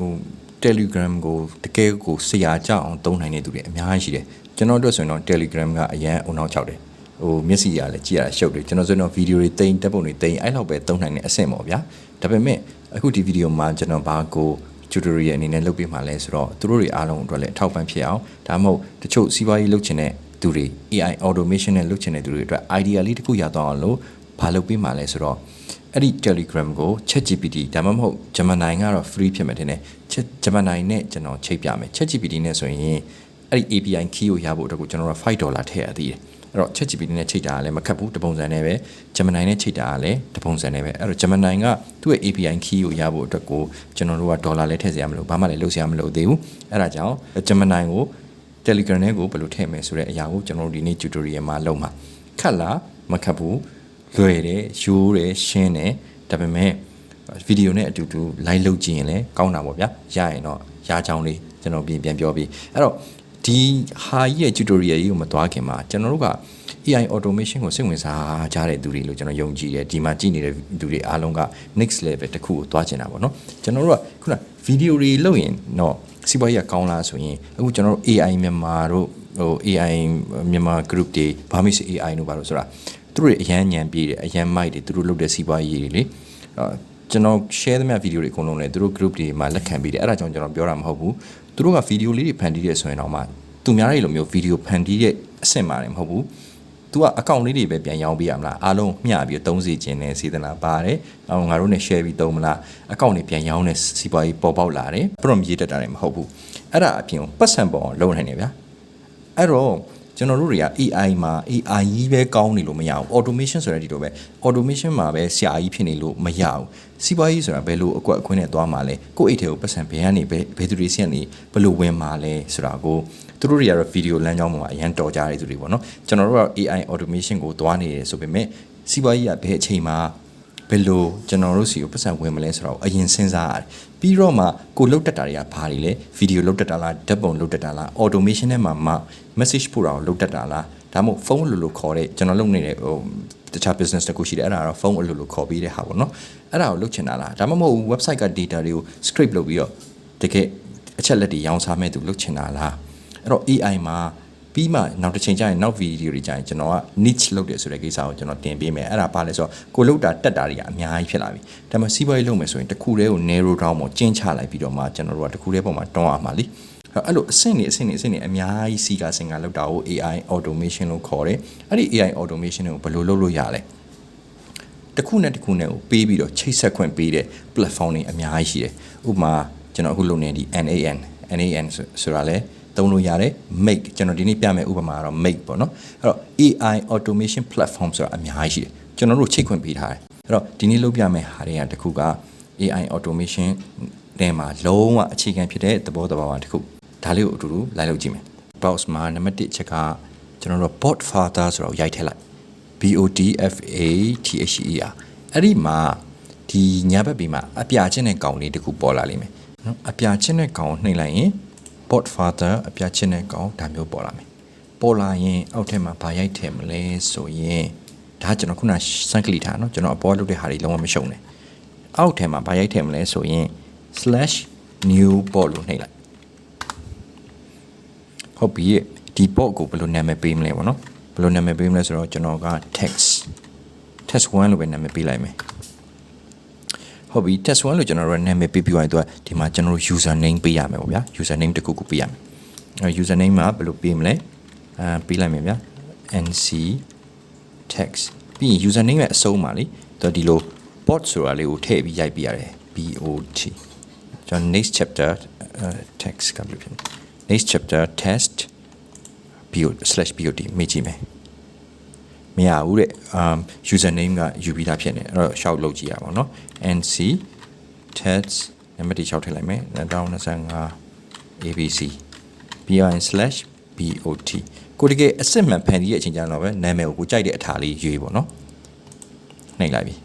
ဟို Telegram ကိုတကယ်ကိုဆရာကြအောင်သုံးနိုင်တဲ့သူတွေအများကြီးရှိတယ်ကျွန်တော်တို့ဆိုရင်တော့ Telegram ကအရန်အုံနောက်ချောက်တယ်ဟိုမျက်စိရလည်းကြည့်ရတာရှုပ်တယ်ကျွန်တော်ဆိုရင်တော့ဗီဒီယိုတွေတိမ်တက်ပုံတွေတိမ်အဲ့လောက်ပဲသုံးနိုင်တဲ့အဆင့်ပေါ့ဗျာဒါပေမဲ့အခုဒီဗီဒီယိုမှာကျွန်တော်ဘာကို tutorial အနေနဲ့လုပ်ပေးမှာလဲဆိုတော့သူတို့တွေအားလုံးအတွက်လည်းအထောက်ပံ့ဖြစ်အောင်ဒါမှမဟုတ်တချို့စီးပွားရေးလုပ်ချင်တဲ့သူတွေ AI automation နဲ့လုပ်ချင်တဲ့သူတွေအတွက် idea လေးတစ်ခုရသွားအောင်လို့ ဘာလုပ်ပေးမှာလဲဆိုတော့အဲ့ဒီ Telegram ကို ChatGPT ဒါမှမဟုတ် Gemini ကတော့ free ဖြစ်မယ်တင်တယ် Chat Gemini နဲ့ကျွန်တော်ချိတ်ပြမယ် ChatGPT နဲ့ဆိုရင်အဲ့ဒီ API key ကိုရဖို့အတွက်ကိုကျွန်တော်တို့5ဒေါ်လာထည့်ရသေးတယ်အဲ့တော့ ChatGPT နဲ့ချိတ်တာကလည်းမခက်ဘူးတပုံစံနဲ့ပဲ Gemini နဲ့ချိတ်တာကလည်းတပုံစံနဲ့ပဲအဲ့တော့ Gemini ကသူ့ရဲ့ API key ကိုရဖို့အတွက်ကိုကျွန်တော်တို့ကဒေါ်လာလည်းထည့်စရာမလိုဘာမှလည်းလုပ်စရာမလိုသေးဘူးအဲ့ဒါကြောင့် Gemini ကို Telegram နဲ့ကိုဘယ်လိုထည့်မယ်ဆိုတဲ့အရာကိုကျွန်တော်တို့ဒီနေ့ tutorial မှာလုပ်မှာခက်လားမခက်ဘူး လွယ်တယ်ရိုးတယ်ရှင်းတယ်ဒါပေမဲ့ဗီဒီယိုနဲ့အတူတူ live လုပ်ကြည့်ရင်လည်းကောင်းတာပေါ့ဗျာရရင်တော့ရချောင်းလေးကျွန်တော်ပြင်ပြန်ပြောပြီးအဲ့တော့ဒီဟာကြီးရဲ့ tutorial ကြီးကိုမသွားခင်မှာကျွန်တော်တို့က AI automation ကိုစိတ်ဝင်စားကြတဲ့သူတွေလို့ကျွန်တော်ယုံကြည်တယ်ဒီမှာကြည့်နေတဲ့သူတွေအားလုံးက next level တစ်ခုကိုသွားချင်တာပေါ့နော်ကျွန်တော်တို့ကခုနဗီဒီယိုတွေလုပ်ရင်တော့စီးပွားရေးကကောင်းလားဆိုရင်အခုကျွန်တော်တို့ AI မြန်မာတို့ဟို AI မြန်မာ group တွေ Burmese AI တို့ဘာလို့ဆိုတာ သူတို့တွေအရန်ညံပြေးတယ်အရန်မိုက်တယ်သူတို့လုပ်တဲ့စီးပွားရေးတွေလေအဲကျွန်တော် share သမျှဗီဒီယိုတွေအကုန်လုံးလည်းသူတို့ group တွေမှာလက်ခံပေးတယ်အဲ့ဒါကြောင့်ကျွန်တော်ပြောတာမဟုတ်ဘူးသူတို့ကဗီဒီယိုလေးတွေဖန်တီးတဲ့ဆိုရင်တော့မှသူများတွေလိုမျိုးဗီဒီယိုဖန်တီးတဲ့အဆင့်မှာလည်းမဟုတ်ဘူး तू ကအကောင့်လေးတွေပဲပြန်ရောင်းပေးရမလားအားလုံးမျှပြီးသုံးစီခြင်းနဲ့စေတနာပါတယ်။အော်ငါတို့နဲ့ share ပြီးသုံးမလားအကောင့်တွေပြန်ရောင်းတဲ့စီးပွားရေးပေါ်ပေါက်လာတယ်။ prompt ရေးတတ်တာလည်းမဟုတ်ဘူး။အဲ့ဒါအပြင်ပတ်စံပေါ်အောင်လုပ်နိုင်တယ်ဗျာ။အဲ့တော့ ကျွန်တော်တို့တွေက AI မှာ AI ကြီးပဲကောင်းနေလို့မရဘူး automation ဆိုတဲ့ဒီလိုပဲ automation မှာပဲဆရာကြီးဖြစ်နေလို့မရဘူးစီးပွားရေးဆိုတာဘယ်လိုအကွက်အခွင့်နဲ့သွားမှာလဲကိုယ့်အိတ်ထဲကိုပတ်စံဘယ်ကနေဘယ်ဘယ်သူတွေစီကနေဘယ်လိုဝင်မှာလဲဆိုတာကိုသူတို့တွေကတော့ဗီဒီယိုလမ်းကြောင်းပေါ်မှာအရန်တော်ကြတဲ့သူတွေပေါ့နော်ကျွန်တော်တို့က AI automation ကိုသွားနေတယ်ဆိုပေမဲ့စီးပွားရေးကဘယ်အချိန်မှာဘယ်လိုကျွန်တော်တို့စီကိုပတ်စံဝင်မလဲဆိုတော့အရင်စဉ်းစားရတယ် ပြီးတော့မှကိုလုတ်တက်တာတွေကဘာတွေလဲဗီဒီယိုလုတ်တက်တာလားဓာတ်ပုံလုတ်တက်တာလား automation နဲ့မှမှ message ပို့တာကိုလုတ်တက်တာလားဒါမှမဟုတ်ဖုန်းလိုလိုခေါ်တဲ့ကျွန်တော်လုပ်နေတဲ့ဟိုတခြား business တခုရှိတယ်အဲ့ဒါကတော့ဖုန်းအလိုလိုခေါ်ပြီးတဲ့ဟာပေါ့နော်အဲ့ဒါကိုလုပ်ချင်တာလားဒါမှမဟုတ် website က data တွေကို script လုပ်ပြီးတော့တကယ်အချက်လက်တွေရောင်းစားမဲ့သူလုပ်ချင်တာလားအဲ့တော့ AI မှာ ပြီးမှနောက်တစ်ချိန်ကျရင်နောက်ဗီဒီယိုတွေကျရင်ကျွန်တော်က niche လုပ်တယ်ဆိုတဲ့ကိစ္စကိုကျွန်တော်တင်ပေးမယ်အဲ့ဒါပါလဲဆိုတော့ကိုလုတ်တာတက်တာတွေကအများကြီးဖြစ်လာပြီဒါပေမဲ့စီးပွားရေးလုပ်မယ်ဆိုရင်တစ်ခုတည်းကို narrow down ပေါ့ကျင်းချလိုက်ပြီးတော့မှကျွန်တော်တို့ကတစ်ခုတည်းပုံမှာတွန်းအောင်ပါလीအဲ့လိုအဆင့်နေအဆင့်နေအဆင့်နေအများကြီးစီကစင်ကလောက်တာကို AI automation လို့ခေါ်တယ်အဲ့ဒီ AI automation ကိုဘယ်လိုလုပ်လို့ရလဲတစ်ခုနဲ့တစ်ခုနဲ့ကိုပေးပြီးတော့ချိတ်ဆက်ခွင့်ပေးတဲ့ platform တွေအများကြီးရှိတယ်ဥပမာကျွန်တော်အခုလုပ်နေဒီ NAN NAN ဆိုတာလဲ သုံးလို့ရတယ် make ကျွန်တော်ဒီနေ့ပြမယ်ဥပမာကတော့ make ပေါ့နော်အဲ့တော့ AI automation platform ဆိုတာအများကြီးရှိတယ်ကျွန်တော်တို့ချိတ်ခွင့်ပေးထားတယ်အဲ့တော့ဒီနေ့လုပ်ပြမယ်ဟာတွေကတခုက AI automation တဲမှာလုံးဝအခြေခံဖြစ်တဲ့သဘောတဘာဝတစ်ခုဒါလေးကိုအတူတူလိုက်လုပ်ကြည့်မယ် box မှာနံပါတ်1ချက်ကကျွန်တော်တို့ bot father ဆိုတော့ရိုက်ထည့်လိုက် B O D F A T H E R အဲ့ဒီမှာဒီညာဘက်ပြီးမှာအပြာချင်းတဲ့ကောင်လေးတစ်ခုပေါ်လာလိမ့်မယ်နော်အပြာချင်းတဲ့ကောင်နှိမ့်လိုက်ရင် bot father အပြာချင်းတဲ့ကောင်ဒါမျိုးပေါ်လာမယ်ပေါ်လာရင်အောက်ထက်မှာဘာရိုက်ထည့်မလဲဆိုရင်ဒါကျွန်တော်ခုနစမ်းကလီထားနော်ကျွန်တော်အပေါ်လုပ်တဲ့ဟာတွေလုံးဝမရှုံနဲ့အောက်ထဲမှာဘာရိုက်ထည့်မလဲဆိုရင် slash new bot လို့နှိပ်လိုက်ဟုတ်ပြီဒီ bot ကိုဘယ်လိုနာမည်ပေးမလဲပေါ့နော်ဘယ်လိုနာမည်ပေးမလဲဆိုတော့ကျွန်တော်က text test 1လို့ပဲနာမည်ပေးလိုက်မယ် ဟုတ်ပြီ test 1လို့ကျွန်တော်တို့နာမည်ပေးပြီးသွားရင်သူကဒီမှာကျွန်တော်တို့ user name ပေးရမယ်ပေါ့ဗျာ user name တစ်ခုခုပေးရမယ်အဲ user name မှာဘယ်လိုပေးမလဲအဲပေးလိုက်မယ်ဗျာ nc text ပြီးရင် user name ရဲ့အဆုံးပါလေသူဒီလို bot ဆိုတာလေးကိုထည့်ပြီးရိုက်ပြရတယ် bot ကျွန်တော် next chapter uh, text ကဘယ်လိုဖြစ်လဲ next chapter test bot/bot မေးကြည့်မယ် မရဘူးတဲ့ um user name ကယူပြီးသားဖြစ်နေအဲ့တော့ရှောက်လုပ်ကြည့်ရပါတော့เนาะ nc test နံပါတ်6ထည့်လိုက်မယ်2025 abc bin/bot ကိုတကယ်အစစ်မှန်ဖန်တီးရဲ့အချိန်ကျတော့ပဲနာမည်ကိုကိုကြိုက်တဲ့အထာလေးရွေးပေါ့เนาะနှိပ်လိုက်ပြီ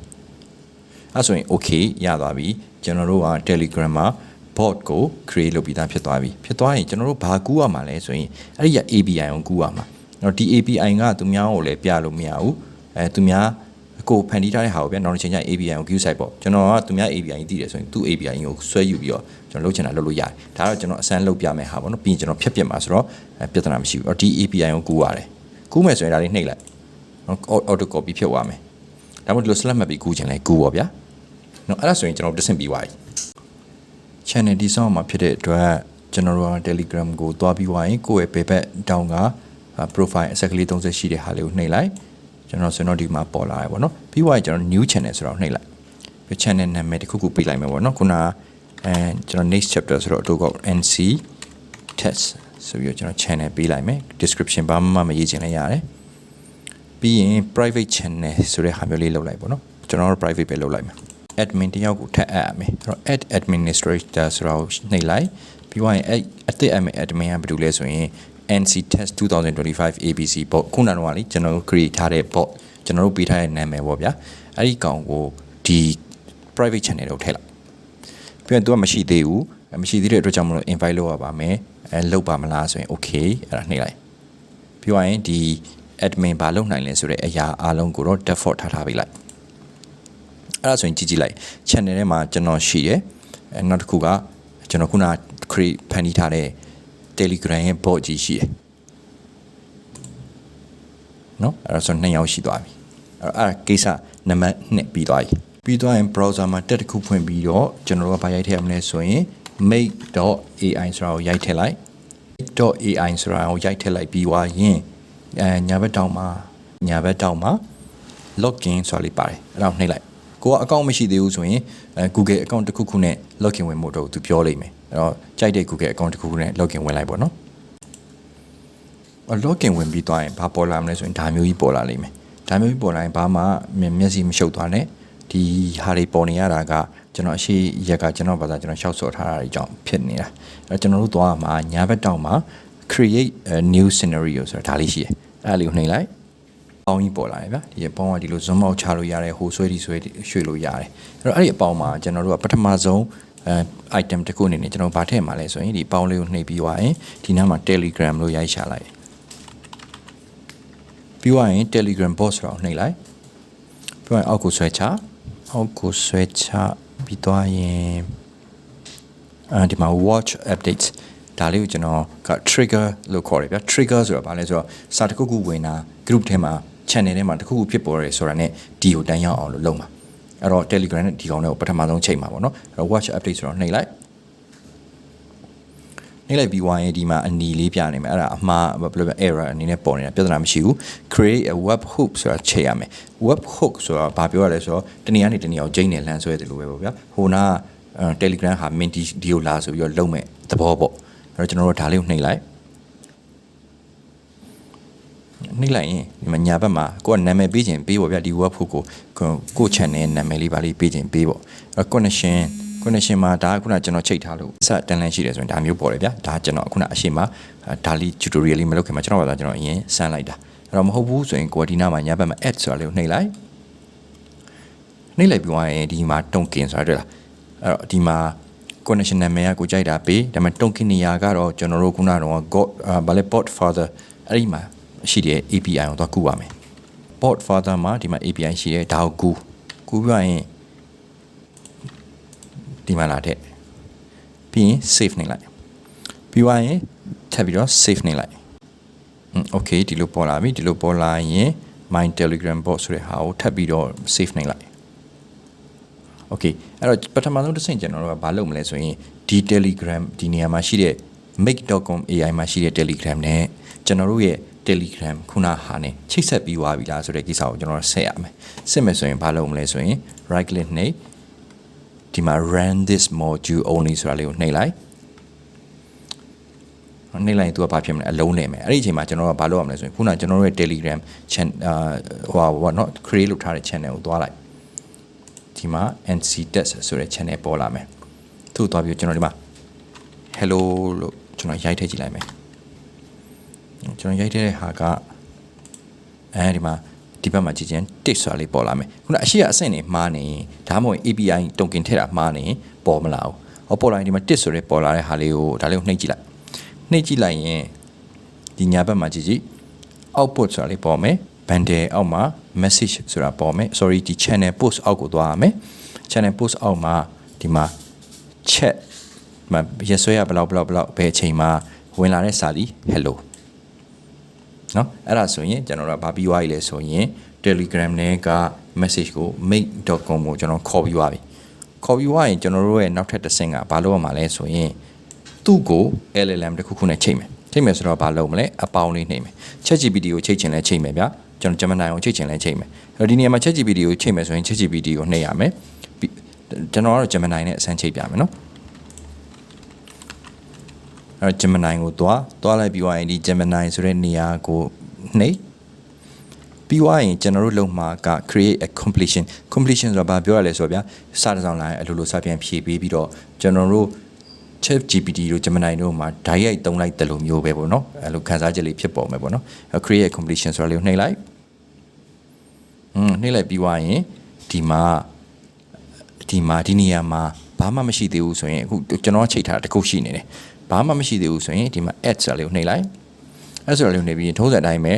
အဲ့ဆိုရင် okay ရသွားပြီကျွန်တော်တို့က Telegram မှာ bot ကို create လုပ်ပြီးသားဖြစ်သွားပြီဖြစ်သွားရင်ကျွန်တော်တို့ဘာကူးရမှာလဲဆိုရင်အဲ့ဒီက API ကိုကူးရမှာ အဲ့တော့ဒီ API ကသူများကိုလည်းပြလို့မရဘူးအဲသူများကိုဖန်တီးထားတဲ့ဟာကိုဗျာနောက်တစ်ချိန်ကျရင် API ကို view site ပေါ့ကျွန်တော်ကသူများ API ကြီးတည်တယ်ဆိုရင်သူ့ API ကိုဆွဲယူပြီးတော့ကျွန်တော်လုပ်ချင်တာလုပ်လို့ရတယ်ဒါတော့ကျွန်တော်အစမ်းလုပ်ပြမယ်ဟာပေါ့နော်ပြီးရင်ကျွန်တော်ဖြတ်ပြမှာဆိုတော့ပြဿနာမရှိဘူးအော်ဒီ API ကိုကူရတယ်ကူးမယ်ဆိုရင်ဒါလေးနှိပ်လိုက်နော် auto copy ဖြစ်သွားမယ်ဒါမှမဟုတ်ဒီလို select မှတ်ပြီးကူးချင်လဲကူးပါဗျာနော်အဲ့ဒါဆိုရင်ကျွန်တော်တဆင့်ပြီးသွားပြီ channel ဒီဆောင်မှာဖြစ်တဲ့အတွက်ကျွန်တော်တို့က Telegram ကိုတွားပြီးသွားရင်ကိုယ့်ရဲ့ပေဘက်တောင်းက profile အဆက်ကလေး30ရှိတဲ့ဟာလေးကိုနှိပ်လိုက်ကျွန်တော်ဆိုတော့ဒီမှာပေါ်လာရပါတော့ပြီးသွားရင်ကျွန်တော် new channel ဆိုတော့နှိပ်လိုက်ပြီး channel နာမည်တစ်ခုခုပေးလိုက်မယ်ပေါ့နော်ခုနအဲကျွန်တော် next chapter ဆိုတော့အတူကော NC test ဆိုပြီးတော့ကျွန်တော် channel ပေးလိုက်မယ် description ဘာမှမရေးချင်လည်းရတယ်ပြီးရင် private channel ဆိုတဲ့ဟာမျိုးလေးလုပ်လိုက်ပေါ့နော်ကျွန်တော်တို့ private ပဲလုပ်လိုက်မယ် admin တယောက်ကိုထပ်အပ်ရမယ်အဲ့တော့ add administrator ဆိုတာကိုနှိပ်လိုက်ပြီးသွားရင်အဲ့အသစ် admin admin ကဘာလုပ်လဲဆိုရင် NC test 2025 ABC bot ခုနကတော့လေကျွန်တော်တို့ create ထားတဲ့ bot ကျွန်တော်တို့ပေးထားတဲ့နာမည်ပေါ့ဗျာအဲ့ဒီကောင်ကိုဒီ private channel ကိုထည့်လိုက်ပြီးရင်သူကမရှိသေးဘူးမရှိသေးတဲ့အတွက်ကြောင့်မလို့ invite လုပ်ရပါမယ်အဲလုပ်ပါမလားဆိုရင် okay အဲ့ဒါနှိပ်လိုက်ပြီးသွားရင်ဒီ admin ဘာလုပ်နိုင်လဲဆိုတဲ့အရာအားလုံးကိုတော့ default ထားထားပေးလိုက်အဲ့ဒါဆိုရင်ကြည့်ကြည့်လိုက် channel ထဲမှာကျွန်တော်ရှိတယ်အဲနောက်တစ်ခုကကျွန်တော်ခုန create ဖန်တီးထားတဲ့ Telegram ရဲ့ bot ကြီးရှိတယ်နော်အဲ့ဒါဆိုနှစ်ယောက်ရှိသွားပြီအဲ့အဲ့ကိစ္စနံပါတ်2ပြီးသွားပြီပြီးသွားရင် browser မှာတက်တစ်ခုဖွင့်ပြီးတော့ကျွန်တော်တို့ကဘာရိုက်ထည့်ရမလဲဆိုရင် make.ai ဆိုတာကိုရိုက်ထည့်လိုက် make.ai ဆိုတာကိုရိုက်ထည့်လိုက်ပြီးွားရင်အဲညာဘက်တောင်မှာညာဘက်တောင်မှာ login ဆိုတာလေးပါတယ်အဲ့ဒါကိုနှိပ်လိုက်ကိုကအကောင့်မရှိသေးဘူးဆိုရင်အဲ Google account တစ်ခုခုနဲ့ login ဝင်ဖို့တော့သူပြောလိမ့်မယ် အဲ့တော့ကြိုက်တဲ့ Google account တစ်ခုခုနဲ့ login ဝင်လိုက်ပေါ့နော်အ login ဝင်ပြီးသွားရင်ဘာပေါ်လာမလဲဆိုရင်ဒါမျိုးကြီးပေါ်လာလိမ့်မယ်ဒါမျိုးကြီးပေါ်လာရင်ဘာမှမျက်စိမရှုပ်သွားနဲ့ဒီဟာတွေပေါ်နေရတာကကျွန်တော်အရှိရက်ကကျွန်တော်ဘာသာကျွန်တော်ရှောက်စော်ထားတာတွေကြောင့်ဖြစ်နေတာအဲကျွန်တော်တို့သွားမှာညာဘက်တောက်မှာ create a new scenario ဆိုတာဒါလေးရှိတယ်အဲ့ဒါလေးကိုနှိပ်လိုက်ပေါင်းကြီးပေါ်လာတယ်ဗျာဒီပေါင်းကဒီလို zoom out ချလို့ရတယ်ဟိုဆွဲဒီဆွဲရွှေ့လို့ရတယ်အဲ့တော့အဲ့ဒီအပေါင်းမှာကျွန်တော်တို့ကပထမဆုံး အဲ item တစ်ခုအနေနဲ့ကျွန်တော်ဗာထည့်မှာလဲဆိုရင်ဒီပေါင်းလေးကိုနှိပ်ပြီးသွားရင်ဒီနားမှာ Telegram လို့ရိုက်ချလိုက်ပြီးသွားရင် Telegram bot ဆိုတာကိုနှိပ်လိုက်ပြီးသွားရင်အောက်ကိုဆွဲချအောက်ကိုဆွဲချပြီးသွားရင်အဲဒီမှာ watch updates ဒါလေးကိုကျွန်တော်က trigger လို့ခေါ်တယ်ဗျာ trigger ဆိုတာဘာလဲဆိုတော့စာတစ်ခုခုဝင်တာ group ထဲမှာ channel ထဲမှာတစ်ခုခုဖြစ်ပေါ်ရဲဆိုတာ ਨੇ ဒီကိုတန်းရောက်အောင်လို့လုပ်မှာ အဲ့တော့ Telegram နဲ့ဒီကောင်တွေကိုပထမဆုံးချိန်မှာပေါ့နော်အဲ့တော့ watch update ဆိုတော့နှိပ်လိုက်နှိပ်လိုက်ပြီးွားရင်ဒီမှာအနီလေးပြနေမယ်အဲ့ဒါအမှားဘယ်လိုပဲ error အနေနဲ့ပေါ်နေတာပြဿနာမရှိဘူး create a web hook ဆိုတာချိန်ရမယ် web hook ဆိုတာဘာပြောရလဲဆိုတော့တနည်းအားဖြင့်တနည်းအောင်ဂျိန်းနဲ့လမ်းဆွဲတယ်လို့ပဲပေါ့ဗျာဟိုနာ Telegram ဟာ minty ဒီကိုလာဆိုပြီးတော့လုံးမဲ့သဘောပေါ့အဲ့တော့ကျွန်တော်တို့ဒါလေးကိုနှိပ်လိုက် နှိပ်လိုက်ရင်ဒီမှာညာဘက်မှာကိုကနာမည်ပေးခြင်းပေးပေါ့ဗျာဒီ web hook ကိုကို channel နာမည်လေးပါလေးပေးခြင်းပေးပေါ့အဲ့ connection connection မှာဒါကခုနကျွန်တော်ချိန်ထားလို့စတန်လန်းရှိတယ်ဆိုရင်ဒါမျိုးပေါ်တယ်ဗျာဒါကျွန်တော်ခုနအရှိမဒါလေး tutorial လေးမလုပ်ခင်မှာကျွန်တော်ဘာသာကျွန်တော်အရင်စမ်းလိုက်တာအဲ့တော့မဟုတ်ဘူးဆိုရင်ကိုဒီနာမှာညာဘက်မှာ add ဆိုတာလေးကိုနှိပ်လိုက်နှိပ်လိုက်ပြီးသွားရင်ဒီမှာတုံကင်ဆိုတာတွေ့လားအဲ့တော့ဒီမှာ connection နာမည်ကကိုကြိုက်တာပေးဒါပေမဲ့တုံကင်နေရာကတော့ကျွန်တော်တို့ခုနကတော့ god ဘာလဲ bot father အဲ့ဒီမှာ ရှိတဲ့ API ကိုတော့ကူပါမယ် bot father မှာဒီမှာ API ရှိတယ်ဒါကိုကူကူပြရင်ဒီမှာလာတဲ့ပြီးရင် save နေလိုက်ပြီးသွားရင်ထပ်ပြီးတော့ save နေလိုက်อืม okay ဒီလိုပေါ်လာပြီဒီလိုပေါ်လာရင် my telegram bot ဆိုတဲ့ဟာကိုထပ်ပြီးတော့ save နေလိုက် okay အဲ့တော့ပထမဆုံးတစ်ဆင့်ကျွန်တော်တို့ကဘာလုပ်မလဲဆိုရင်ဒီ telegram ဒီနေရာမှာရှိတဲ့ make.com AI မှာရှိတဲ့ telegram နဲ့ကျွန်တော်တို့ရဲ့ Telegram ခုနဟာနဲ့ချိတ်ဆက်ပြီးွားပြီလားဆိုတဲ့ကိစ္စကိုကျွန်တော်ဆက်ရမယ်ဆက်မယ်ဆိုရင်ဘာလုပ်မလဲဆိုရင် right click နှိပ်ဒီမှာ run this module only ဆိုတာလေးကိုနှိပ်လိုက်နှိပ်လိုက်ရင် तू ကဘာဖြစ်မလဲအလုံးနေမယ်အဲ့ဒီအချိန်မှာကျွန်တော်ကဘာလုပ်ရမလဲဆိုရင်ခုနကျွန်တော်တို့ရဲ့ Telegram channel ဟိုဟာဘောနော် create လုပ်ထားတဲ့ channel ကိုသွားလိုက်ဒီမှာ NC test ဆိုတဲ့ channel ပေါ်လာမယ်သူ့ကိုသွားပြီးကျွန်တော်ဒီမှာ hello လို့ကျွန်တော်ရိုက်ထည့်ကြည့်လိုက်မယ် ကျွန်တော်ရိုက်ထည့်တဲ့ဟာကအဲဒီမှာဒီဘက်မှာကြည့်ချင်း tick ဆိုတာလေးပေါ်လာမယ်ခုနအရှိကအဆင့်နေမှားနေဒါမှမဟုတ် API token ထည့်တာမှားနေပေါ်မလာဘူးဟောပေါ်လာရင်ဒီမှာ tick ဆိုတဲ့ပေါ်လာတဲ့ဟာလေးကိုဒါလေးကိုနှိပ်ကြည့်လိုက်နှိပ်ကြည့်လိုက်ရင်ဒီညာဘက်မှာကြည့်ကြည့် output ဆိုတာလေးပေါ်မယ် bundle အောက်မှာ message ဆိုတာပေါ်မယ် sorry ဒီ channel post အောက်ကိုသွားရမယ် channel post အောက်မှာဒီမှာ chat မရက်ဆွဲရဘယ်လောက်ဘယ်လောက်ဘယ်လောက်ဘယ်အချိန်မှာဝင်လာတဲ့စာလီ hello เนาะအဲ့ဒါဆိုရင်ကျွန်တော်တို့ကဘာပြီးသွားပြီလဲဆိုရင် Telegram နဲ့က message ကို make.com ကိုကျွန်တော်ခေါ်ပြီးသွားပြီခေါ်ပြီးသွားရင်ကျွန်တော်တို့ရဲ့နောက်ထပ်တစ်ဆင့်ကဘာလုပ်ရမှာလဲဆိုရင်သူ့ကို LLM တစ်ခုခုနဲ့ချိန်မယ်ချိန်မယ်ဆိုတော့ဘာလုပ်မလဲအပေါင်းလေးနှိမ့်မယ် ChatGPT ကိုချိန်ချင်လဲချိန်မယ်ဗျာကျွန်တော် Gemini ကိုချိန်ချင်လဲချိန်မယ်အဲ့တော့ဒီနေရာမှာ ChatGPT ကိုချိန်မယ်ဆိုရင် ChatGPT ကိုနှိမ့်ရမယ်ပြီးကျွန်တော်ကတော့ Gemini နဲ့အစမ်းချိန်ပြမယ်နော် အဲ့တော့ Gemini ကိုသွားသွားလိုက်ပြီးသွားရင်ဒီ Gemini ဆိုတဲ့နေရာကိုနှိပ်ပြီးသွားရင်ကျွန်တော်တို့လုံမှာက create a completion completion ဆိုတာဘာပြောရလဲဆိုတော့ဗျာစာတစ်စောင်လာရင်အလိုလိုစာပြန်ဖြည့်ပေးပြီးတော့ကျွန်တော်တို့ Chat GPT တို့ Gemini တို့မှာဓာတ်ရိုက်သုံးလိုက်တယ်လို့မျိုးပဲပေါ့နော်အဲ့လိုခန်းစားချက်လေးဖြစ်ပေါ်မယ်ပေါ့နော်အဲ့ create a completion ဆိုတာလေးကိုနှိပ်လိုက်อืมနှိပ်လိုက်ပြီးသွားရင်ဒီမှာဒီမှာဒီနေရာမှာဘာမှမရှိသေးဘူးဆိုရင်အခုကျွန်တော်ချိန်ထားတာတစ်ခုရှိနေတယ် ဘာမှမရှိသေးဘူးဆိုရင်ဒီမှာ add ဆိုတာလေးကိုနှိပ်လိုက်အဲ့ဆိုတာလေးကိုနှိပ်ပြီးရင်ထုံးစံအတိုင်းပဲ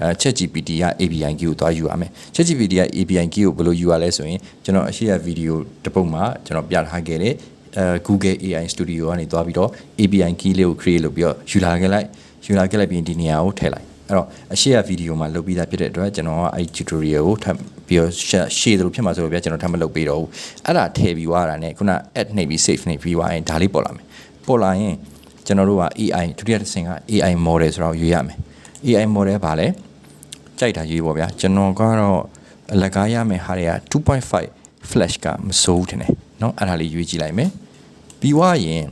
အဲ ChatGPT က API key ကိုသွားယူရမယ် ChatGPT က API key ကိုဘယ်လိုယူရလဲဆိုရင်ကျွန်တော်အရှိရဗီဒီယိုတစ်ပုဒ်မှာကျွန်တော်ပြထားခဲ့တဲ့အဲ Google AI Studio ကနေသွားပြီးတော့ API key လေးကို create လုပ်ပြီးတော့ယူလာခဲ့လိုက်ယူလာခဲ့လိုက်ပြီးဒီနေရာကိုထည့်လိုက်အဲ့တော့အရှိရဗီဒီယိုမှာလုပ်ပြီးသားဖြစ်တဲ့အတွက်ကျွန်တော်ကအဲ့ tutorial ကိုထပ်ပြီးတော့ရှေ့သလိုဖြစ်မှာဆိုတော့ဗျာကျွန်တော်ထပ်မလုပ်ပေးတော့ဘူးအဲ့ဒါထည့်ပြီးသွားတာ ਨੇ ခုန add နှိပ်ပြီး save နှိပ်ပြီးသွားရင်ဒါလေးပေါ်လာမယ်ပေါ်လာရင် ကျွန်တော်တို့က AI ဒုတိယတစ်ဆင့်က AI model ဆိုတော့ရွေးရမယ် AI model ဘာလဲကြိုက်တာရွေးပေါ့ဗျာကျွန်တော်ကတော့အလကားရမယ်ဟာတွေက2.5 flash ကမစိုးဘူးထင်တယ်เนาะအဲ့ဒါလေးရွေးကြည့်လိုက်မယ်ပြီးွားရင်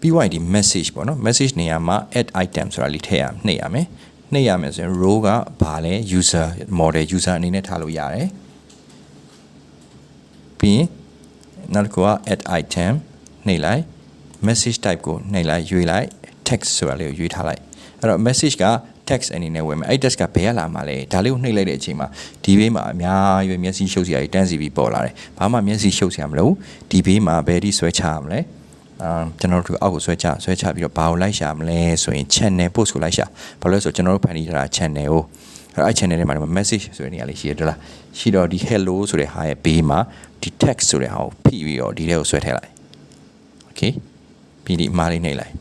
ပြီးွားရင်ဒီ message ပေါ့နော် message နေရာမှာ add item ဆိုတာလေးထည့်ရနှိပ်ရမယ်နှိပ်ရမယ်ဆိုရင် row ကဘာလဲ user model user အနေနဲ့ထားလို့ရတယ်ပြီးရင်နောက်တစ်ခုက add item နှိပ်လိုက် message type ကိုနှိပ်လိုက်ရွေးလိုက် text ဆိုတာလေးကိုရွေးထားလိုက်အဲ့တော့ message က text အနေနဲ့ဝင်မယ်အဲ့ text ကဘယ်ရလာမှာလဲဒါလေးကိုနှိပ်လိုက်တဲ့အချိန်မှာဒီဘေးမှာအများကြီးပဲမျက်စိရှုပ်စရာကြီးတန်းစီပြီးပေါ်လာတယ်ဘာမှမျက်စိရှုပ်စရာမလိုဒီဘေးမှာဘယ်ဒီဆွဲချရမလဲအာကျွန်တော်တို့အောက်ကိုဆွဲချဆွဲချပြီးတော့ဘာကိုလိုက်ရှာမလဲဆိုရင် channel post ကိုလိုက်ရှာဘာလို့လဲဆိုတော့ကျွန်တော်တို့ဖန်တီးထားတာ channel ကိုအဲ့အဲ့ channel ထဲမှာ message ဆိုတဲ့နေရာလေးရှိရတယ်လားရှိတော့ဒီ hello ဆိုတဲ့ဟာရဲ့ဘေးမှာဒီ text ဆိုတဲ့ဟာကိုဖိပြီးတော့ဒီထဲကိုဆွဲထည့်လိုက် okay ပြီးဒီအမှားလေးနှိပ်လိုက်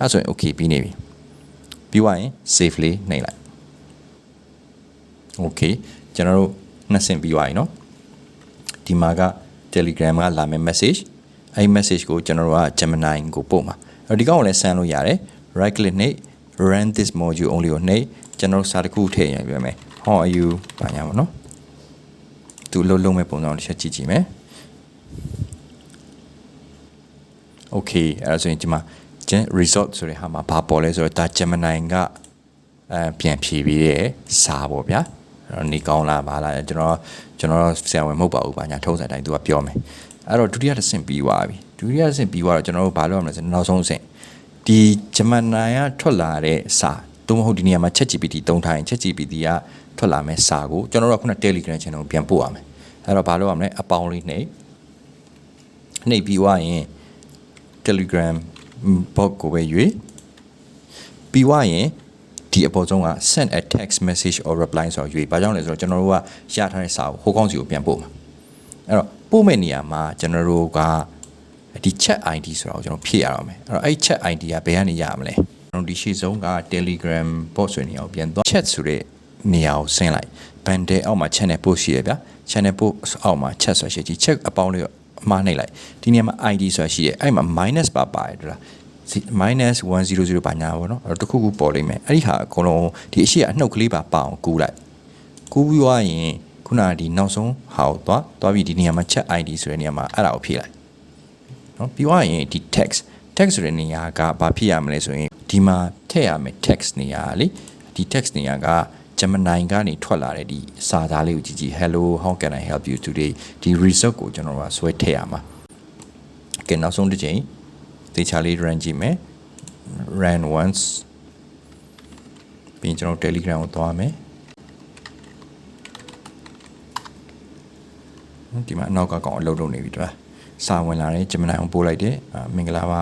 အဲ့ဆိုရင် okay ပြီးနေပြီပြီးသွားရင် save လေးနှိပ်လိုက် okay ကျွန်တော်တို့နှစ်ဆင့်ပြီးသွားပြီเนาะဒီမှာက Telegram ကလာမယ့် message အဲ့ message ကိုကျွန်တော်တို့က Gemini ကိုပို့မှာအဲ့ဒီကောင်ကိုလည်းဆန်းလို့ရတယ် right click နှိပ် run this module only ကိုနှိပ်ကျွန်တော်တို့စာတစ်ခုထည့်ရင်ပြမယ် how are you ဘာညာပေါ့เนาะသူလုံးလုံးမဲ့ပုံစံတစ်ချက်ကြည့်ကြည့်မယ် okay အဲ့ဒါဆိုရင်ဒီမှာ result ဆိုတဲ့ဟာမှာဘာပေါ်လဲဆိုတော့ဒါ Gemini ကအဲပြန်ဖြေပြီးတဲ့စာပေါ့ဗျာအဲ့တော့နေကောင်းလားပါလားကျွန်တော်ကျွန်တော်ဆရာဝန်မဟုတ်ပါဘူးဗျာညာထုံးစံတိုင်းသူကပြောမယ်အဲ့တော့ဒုတိယတစ်ဆင့်ပြီးသွားပြီဒုတိယတစ်ဆင့်ပြီးသွားတော့ကျွန်တော်တို့ဘာလုပ်ရမလဲဆိုတော့နောက်ဆုံးအဆင့်ဒီ Gemini ကထွက်လာတဲ့စာသို့မဟုတ်ဒီနေရာမှာ ChatGPT သုံးထားရင် ChatGPT ကထွက်လာမဲ့စာကိုကျွန်တော်တို့ကခုန Telegram channel ကိုပြန်ပို့ရမယ်အဲ့တော့ဘာလုပ်ရမလဲအပေါင်းလေးနှိပ်နှိပ်ပြီးသွားရင် Telegram bot ကိုပဲရွေးပြီးွားရင်ဒီအပေါ်ဆုံးက send a text message or reply ဆိုတော့ရွေးဘာကြောင့်လဲဆိုတော့ကျွန်တော်တို့ကရထားတဲ့စာကိုဟိုကောင်းစီကိုပြန်ပို့မှာအဲ့တော့ပို့မဲ့နေရာမှာကျွန်တော်တို့ကဒီ chat ID ဆိုတာကိုကျွန်တော်ဖြည့်ရအောင်မယ်အဲ့တော့အဲ့ chat ID ကဘယ်ကနေရမလဲကျွန်တော်ဒီရှေ့ဆုံးက Telegram bot ဆိုတဲ့နေရာကိုပြန်သွား chat ဆိုတဲ့နေရာကိုဆင်းလိုက် bundle အောက်မှာ channel post ရှိရဗျာ channel post အောက်မှာ chat ဆိုရှိဒီ check အပေါင်းလေးကို အမှားနှိပ်လိုက်ဒီနေရာမှာ ID ဆိုတာရှိရဲအဲ့မှာ minus ပါပါတယ်တို့လား minus 100ပါညာပေါ့နော်အဲ့တော့တခုခုပေါ်လိမ့်မယ်အဲ့ဒီဟာအကုန်လုံးဒီအရှိအနှုတ်ကလေးပါပအောင်ကူးလိုက်ကူးပြီးွားရင်ခုနကဒီနောက်ဆုံးဟာကိုသွားသွားပြီးဒီနေရာမှာ chat ID ဆိုတဲ့နေရာမှာအဲ့ဒါကိုဖြည့်လိုက်နော်ပြီးွားရင်ဒီ text text ဆိုတဲ့နေရာကဘာဖြစ်ရမလဲဆိုရင်ဒီမှာထည့်ရမယ် text နေရာလေဒီ text နေရာက Gemini ကနေထွက်လာတဲ့ဒီစာသားလေးကိုကြည့်ကြည့် hello how can i help you today ဒီ result ကိုကျွန်တော်ကဆွဲထည့်ရမှာကဲနောက်ဆုံးတစ်ချိန်သေချာလေး run ကြည့်မယ် run once ပြီးရင်ကျွန်တော် Telegram ကိုသွားမယ်ဒီမှာအနောက်ကကောင်အလုပ်လုပ်နေပြီတူလားစာဝင်လာတယ် Gemini အောင်ပို့လိုက်တယ်မင်္ဂလာပါ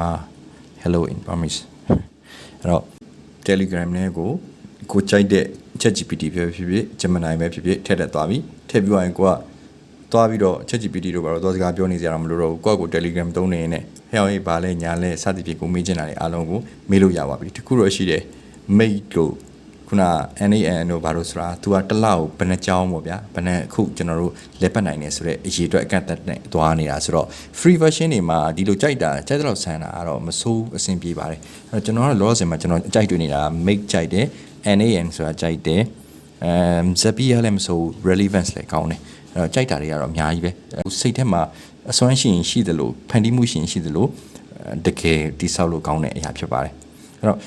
hello in promise အဲ့တော့ Telegram နဲ့ကိုကိုကြိုက်တဲ့ Chat GPT ဖြစ်ဖြစ်ဖြစ် Gemini ပဲဖြစ်ဖြစ်ထည့်တတ်သွားပြီထည့်ပြီးသွားရင်ကိုကသွားပြီးတော့ Chat GPT တို့ဘာလို့သွားစကားပြောနေကြရအောင်မလို့တော့ဘူးကိုကကို Telegram သုံးနေရင်လည်းဟဲ့အောင်ရေးပါလဲညာလဲစသဖြင့်ကိုမေးချင်တာတွေအားလုံးကိုမေးလို့ရပါပြီတခုတော့ရှိတယ် mate တို့ခုန NAN တို့ဘာလို့ဆိုတာ तू ကတစ်လောက်ဘယ်နှကြောင်းပေါ့ဗျာဘယ်နှအခုကျွန်တော်တို့လက်ပတ်နိုင်နေဆိုတော့အရေးအတွက်အကန့်အသတ်နဲ့သွားနေတာဆိုတော့ free version တွေမှာဒီလိုကြိုက်တာကြိုက်တဲ့လောက်ဆန်းတာကတော့မဆိုးအဆင်ပြေပါတယ်အဲ့တော့ကျွန်တော်ကတော့လောဆယ်မှာကျွန်တော်ကြိုက်တွေ့နေတာ make ကြိုက်တယ် NAN ဆိုတာကြိုက်တယ်အမ်ဇပီးရလည်းမဆိုး relevance လည်းကောင်းတယ်အဲ့တော့ကြိုက်တာတွေကတော့အများကြီးပဲစိတ်ထဲမှာအစွမ်းရှိရင်ရှိသလိုဖန်တီးမှုရှိရင်ရှိသလိုတကယ်တိဆောက်လို့ကောင်းတဲ့အရာဖြစ်ပါတယ်အဲ့တော့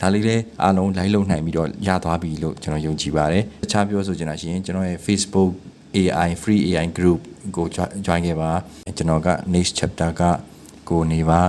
ဒါလေးလည်းအားလုံး live လုပ်နိုင်ပြီးတော့ရသွားပြီလို့ကျွန်တော်ယုံကြည်ပါတယ်တခြားပြောဆိုချင်တာရှိရင်ကျွန်တော်ရဲ့ Facebook AI free AI group ကို join ခဲ့ပါကျွန်တော်က next chapter ကကိုနေပါ